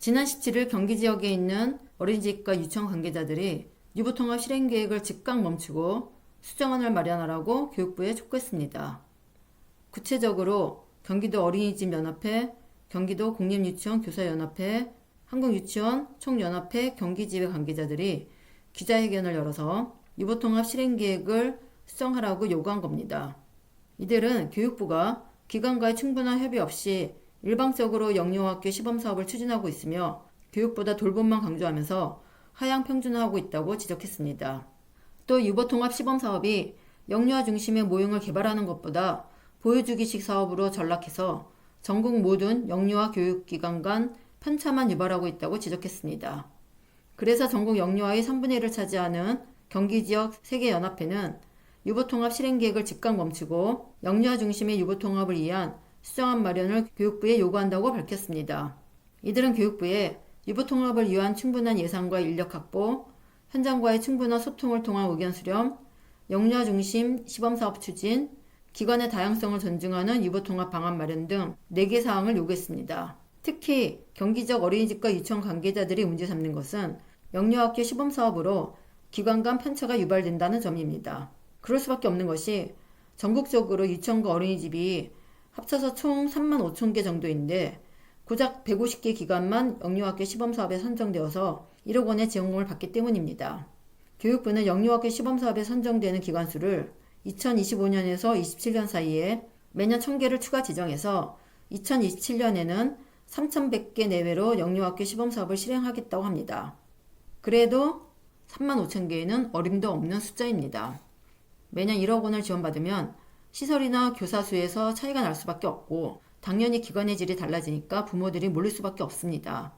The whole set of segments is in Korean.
지난 17일 경기 지역에 있는 어린이집과 유치원 관계자들이 유보통합 실행 계획을 즉각 멈추고 수정안을 마련하라고 교육부에 촉구했습니다. 구체적으로 경기도 어린이집 연합회, 경기도 공립유치원 교사연합회, 한국유치원 총연합회 경기지회 관계자들이 기자회견을 열어서 유보통합 실행 계획을 수정하라고 요구한 겁니다. 이들은 교육부가 기관과의 충분한 협의 없이 일방적으로 영유아학교 시범 사업을 추진하고 있으며 교육보다 돌봄만 강조하면서 하향 평준화하고 있다고 지적했습니다. 또 유보통합 시범 사업이 영유아 중심의 모형을 개발하는 것보다 보여주기식 사업으로 전락해서 전국 모든 영유아 교육기관 간 편차만 유발하고 있다고 지적했습니다. 그래서 전국 영유아의 3분의 1을 차지하는 경기 지역 3개 연합회는 유보통합 실행 계획을 즉각 멈추고 영유아 중심의 유보통합을 위한 수정안 마련을 교육부에 요구한다고 밝혔습니다. 이들은 교육부에 유보통합을 위한 충분한 예산과 인력 확보, 현장과의 충분한 소통을 통한 의견 수렴, 영유아 중심 시범사업 추진, 기관의 다양성을 존중하는 유보통합 방안 마련 등 4개 사항을 요구했습니다. 특히 경기적 어린이집과 유치원 관계자들이 문제 삼는 것은 영유아학교 시범사업으로 기관 간 편차가 유발된다는 점입니다. 그럴 수밖에 없는 것이 전국적으로 유치원과 어린이집이 합쳐서 총 3만 5천 개 정도인데 고작 150개 기관만 영유아학교 시범사업에 선정되어서 1억 원의 지원금을 받기 때문입니다. 교육부는 영유아학교 시범사업에 선정되는 기관 수를 2025년에서 27년 사이에 매년 1000개를 추가 지정해서 2027년에는 3,100개 내외로 영유아학교 시범사업을 실행하겠다고 합니다. 그래도 3만 5천 개는 어림도 없는 숫자입니다. 매년 1억 원을 지원받으면 시설이나 교사 수에서 차이가 날 수밖에 없고 당연히 기관의 질이 달라지니까 부모들이 몰릴 수밖에 없습니다.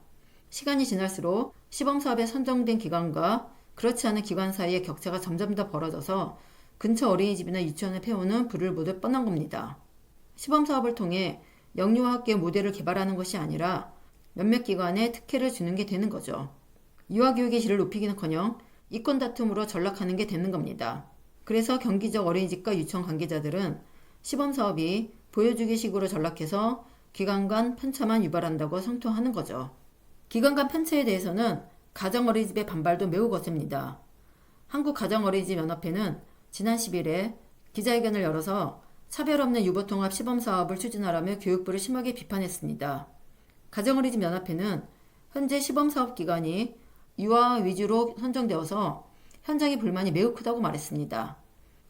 시간이 지날수록 시범 사업에 선정된 기관과 그렇지 않은 기관 사이의 격차가 점점 더 벌어져서 근처 어린이집이나 유치원의 폐원은 불을 보듯 뻔한 겁니다. 시범 사업을 통해 영유아 학교 모델을 개발하는 것이 아니라 몇몇 기관에 특혜를 주는 게 되는 거죠. 유아교육의 질을 높이기는커녕 이권 다툼으로 전락하는 게 되는 겁니다. 그래서 경기적 어린이집과 유치원 관계자들은 시범 사업이 보여주기식으로 전락해서 기관 간 편차만 유발한다고 성토하는 거죠. 기관 간 편차에 대해서는 가정어린이집의 반발도 매우 거셉니다. 한국가정어린이집 연합회는 지난 10일에 기자회견을 열어서 차별 없는 유보통합 시범 사업을 추진하라며 교육부를 심하게 비판했습니다. 가정어린이집 연합회는 현재 시범 사업 기관이 유아 위주로 선정되어서 현장의 불만이 매우 크다고 말했습니다.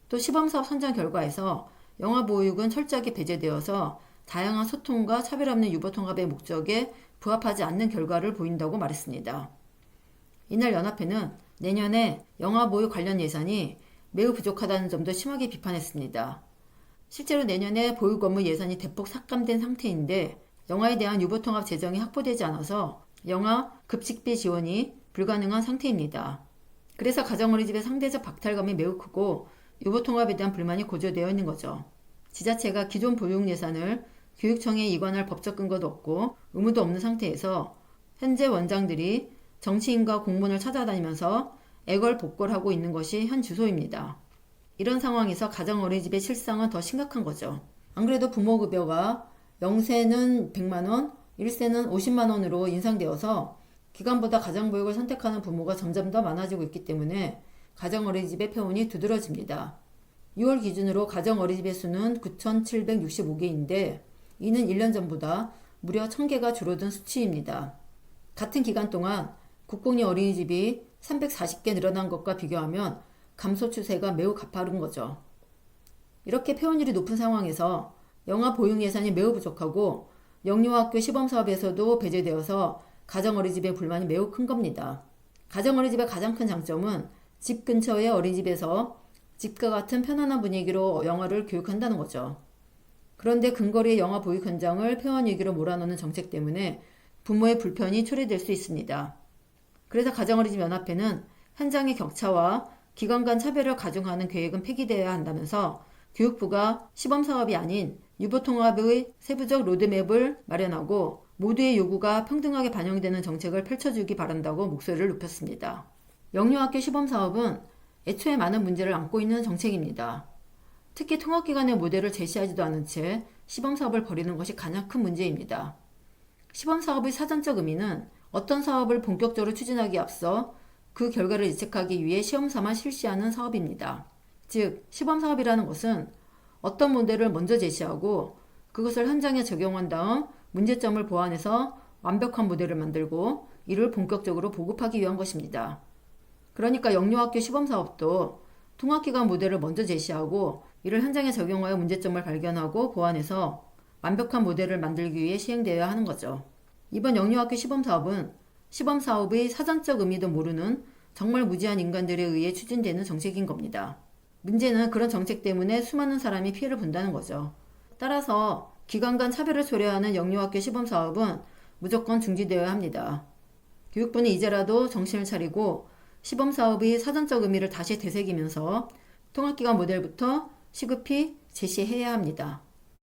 또 시범사업 선정 결과에서 영아 보육은 철저하게 배제되어서 다양한 소통과 차별 없는 유보 통합의 목적에 부합하지 않는 결과를 보인다고 말했습니다. 이날 연합회는 내년에 영아 보육 관련 예산이 매우 부족하다는 점도 심하게 비판했습니다. 실제로 내년에 보육 업무 예산이 대폭 삭감된 상태인데 영아에 대한 유보 통합 재정이 확보되지 않아서 영아 급식비 지원이 불가능한 상태입니다. 그래서 가정어린이집의 상대적 박탈감이 매우 크고 유보통합에 대한 불만이 고조되어 있는 거죠. 지자체가 기존 보육 예산을 교육청에 이관할 법적 근거도 없고 의무도 없는 상태에서 현재 원장들이 정치인과 공무원을 찾아다니면서 애걸복걸하고 있는 것이 현 주소입니다. 이런 상황에서 가정어린이집의 실상은 더 심각한 거죠. 안 그래도 부모급여가 0세는 100만원, 1세는 50만원으로 인상되어서 기관보다 가정보육을 선택하는 부모가 점점 더 많아지고 있기 때문에 가정어린이집의 폐원이 두드러집니다. 6월 기준으로 가정어린이집의 수는 9,765개인데 이는 1년 전보다 무려 1,000개가 줄어든 수치입니다. 같은 기간 동안 국공립 어린이집이 340개 늘어난 것과 비교하면 감소 추세가 매우 가파른 거죠. 이렇게 폐원율이 높은 상황에서 영아 보육 예산이 매우 부족하고 영유아학교 시범 사업에서도 배제되어서 가정 어린이집의 불만이 매우 큰 겁니다. 가정 어린이집의 가장 큰 장점은 집 근처의 어린이집에서 집과 같은 편안한 분위기로 영아를 교육한다는 거죠. 그런데 근거리의 영아 보육 현장을 폐원 위기로 몰아넣는 정책 때문에 부모의 불편이 초래될 수 있습니다. 그래서 가정어린이집 연합회는 현장의 격차와 기관 간 차별을 가중하는 계획은 폐기되어야 한다면서 교육부가 시범 사업이 아닌 유보통합의 세부적 로드맵을 마련하고 모두의 요구가 평등하게 반영되는 정책을 펼쳐주기 바란다고 목소리를 높였습니다. 영유학교 시범 사업은 애초에 많은 문제를 안고 있는 정책입니다. 특히 통합기관의 모델을 제시하지도 않은 채 시범 사업을 벌이는 것이 가장 큰 문제입니다. 시범 사업의 사전적 의미는 어떤 사업을 본격적으로 추진하기 앞서 그 결과를 예측하기 위해 시험 삼아 실시하는 사업입니다. 즉, 시범 사업이라는 것은 어떤 모델을 먼저 제시하고 그것을 현장에 적용한 다음 문제점을 보완해서 완벽한 모델을 만들고 이를 본격적으로 보급하기 위한 것입니다. 그러니까 영유학교 시범 사업도 통합기관 모델을 먼저 제시하고 이를 현장에 적용하여 문제점을 발견하고 보완해서 완벽한 모델을 만들기 위해 시행되어야 하는 거죠. 이번 영유학교 시범 사업은 시범 사업의 사전적 의미도 모르는 정말 무지한 인간들에 의해 추진되는 정책인 겁니다. 문제는 그런 정책 때문에 수많은 사람이 피해를 본다는 거죠. 따라서 기관 간 차별을 초래하는 영유학교 시범 사업은 무조건 중지되어야 합니다. 교육부는 이제라도 정신을 차리고 시범 사업의 사전적 의미를 다시 되새기면서 통합기관 모델부터 시급히 제시해야 합니다.